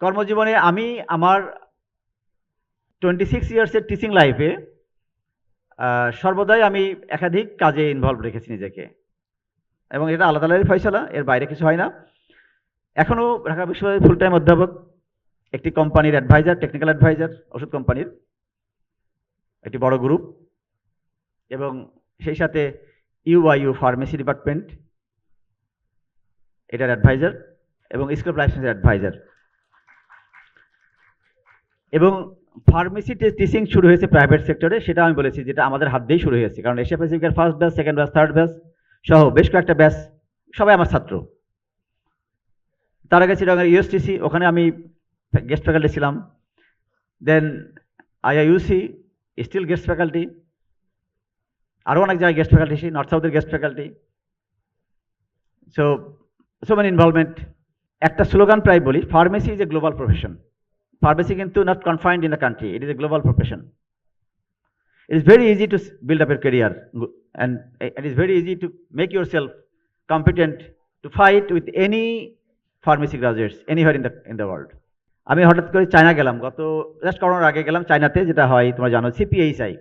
কর্মজীবনে আমি আমার টোয়েন্টি সিক্স ইয়ার্সের টিচিং লাইফে সর্বদাই আমি একাধিক কাজে ইনভলভ রেখেছি নিজেকে। এবং এটা আলাদা আলাদাই ফয়সলা, এর বাইরে কিছু হয় না। এখনও ঢাকা বিশ্ববিদ্যালয়ের ফুল টাইম অধ্যাপক, একটি কোম্পানির অ্যাডভাইজার টেকনিক্যাল অ্যাডভাইজার ওষুধ কোম্পানির একটি বড় গ্রুপ এবং সেই সাথে ইউআইইউ ফার্মেসি ডিপার্টমেন্ট এটার অ্যাডভাইজার এবং স্কুল লাইসেন্সের অ্যাডভাইজার ফার্মেসি টিচিং শুরু হয়েছে প্রাইভেট সেক্টরে সেটা আমি বলেছি যেটা আমাদের হাত দিয়েই শুরু হয়েছে। কারণ Asia প্যাসিফিকের first batch second batch third batch সহ বেশ কয়েকটা ব্যাচ সবাই আমার ছাত্র। তার আগে চিরাঙ্গের ইউএসটিসি ওখানে আমি গেস্ট ফ্যাকাল্টি ছিলাম। Then IIUC still guest faculty আরও অনেক জায়গায় গেস্ট ফ্যাকাল্টি নর্থ সাউথের guest faculty so so many involvement একটা স্লোগান প্রায় বলি pharmacy is a global profession pharmacy কিন্তু not confined in the country it is a global profession it is very easy to build up your career. And it is very easy to make yourself competent to fight with any pharmacy graduates anywhere in the in the world. আমি হঠাৎ করে China গেলাম। গত just করোনার আগে গেলাম চায়নাতে যেটা হয়, তোমরা জানো CPHI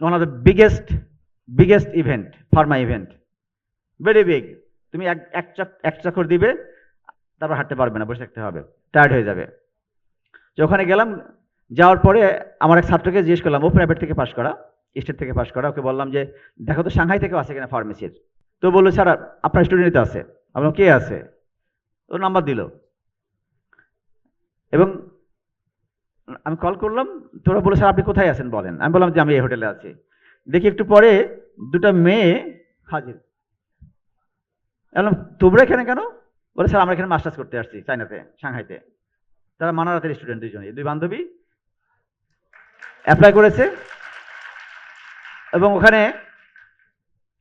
one of the biggest biggest event pharma event very big তুমি এক এক চাক এক চাকর দিবে, তারপর হাঁটতে পারবে না, বসে থাকতে হবে। টায়ার্ড হয়ে যাবে। তো ওখানে গেলাম যাওয়ার পরে আমার এক ছাত্রকে জিজ্ঞেস করলাম ও প্রাইভেট থেকে পাশ করা? স্টেট থেকে পাশ করা? ওকে বললাম যে দেখো তো সাংহাই থেকেও আছে কিনা ফার্মেসির তো বলল স্যার আপনার স্টুডেন্ট আছে। বললাম, কে আছে? ও নাম্বার দিল। এবং আমি কল করলাম তোরা বলে স্যার আপনি কোথায় আছেন বলেন? আমি বললাম যে আমি এই হোটেলে আছি। দেখি একটু পরে দুটা মেয়ে হাজির। তোমরা এখানে কেন? বলে স্যার আমরা এখানে মাস্টার্স করতে আসছি চাইনাতে সাংহাইতে। তারা মানারাতের স্টুডেন্ট দুজনই দুই বান্ধবী। অ্যাপ্লাই করেছে। এবং ওখানে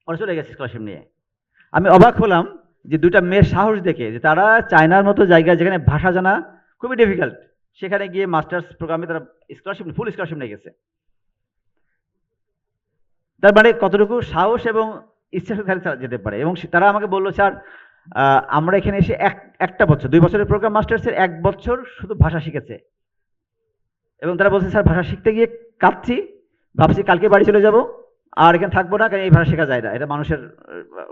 ওরা চলে গেছে স্কলারশিপ নিয়ে। আমি অবাক হলাম যে দুটা মেয়ের সাহস দেখে যে তারা চায়নার মতো জায়গায় যেখানে ভাষা জানা খুবই ডিফিকাল্ট সেখানে গিয়ে মাস্টার্স প্রোগ্রামে তারা স্কলারশিপ ফুল স্কলারশিপ নিয়ে গেছে। তার মানে কতটুকু সাহস এবং ইচ্ছা যেতে পারে। এবং তারা আমাকে বলল, স্যার আমরা এখানে এসে এক, একটা বছর, দুই বছরের প্রোগ্রাম মাস্টার্সের এক বছর শুধু ভাষা শিখেছে। এবং তারা বলছে, স্যার, ভাষা শিখতে গিয়ে কাঁদছি। ভাবছি কালকে বাড়ি চলে যাব। আর এখানে থাকব না, কারণ এই ভাষা শেখা যায় না। এটা মানুষের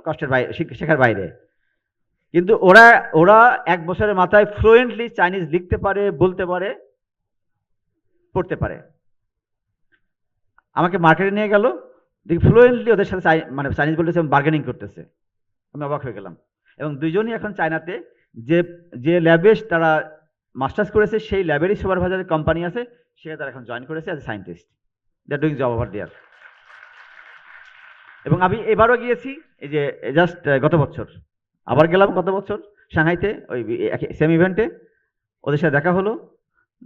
কষ্টের বাইরে শেখার বাইরে। কিন্তু ওরা ওরা এক বছরের মাথায় ফ্লুয়েন্টলি চাইনিজ লিখতে পারে, বলতে পারে, পড়তে পারে। আমাকে মার্কেটে নিয়ে গেল। দেখি ফ্লুয়েন্টলি ওদের সাথে মানে চাইনিজ বলতেছে বার্গেনিং করতেছে। আমি অবাক হয়ে গেলাম। এবং দুজনই এখন চায়নাতে। যে যে ল্যাবে তারা মাস্টার্স করেছে, সেই ল্যাবেরই সুপারভাইজারের কোম্পানি আছে সেখানে তারা এখন জয়েন করেছে as a scientist they are doing job over there এবং আমি এবারও গিয়েছি, এই যে জাস্ট গত বছর। আবার গেলাম গত বছর সাংহাইতে, ওই সেম ইভেন্টে ওদের সাথে দেখা হলো।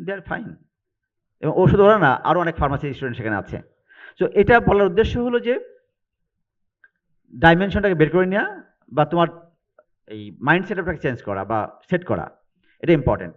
দে আর ফাইন এবং ওষুধ ওরা না আরও অনেক ফার্মাসি স্টুডেন্ট সেখানে আছে। তো এটা বলার উদ্দেশ্য হলো যে ডাইমেনশনটাকে বের করে নেওয়া বা তোমার এই মাইন্ড সেটআপটাকে চেঞ্জ করা বা সেট করা এটা ইম্পর্টেন্ট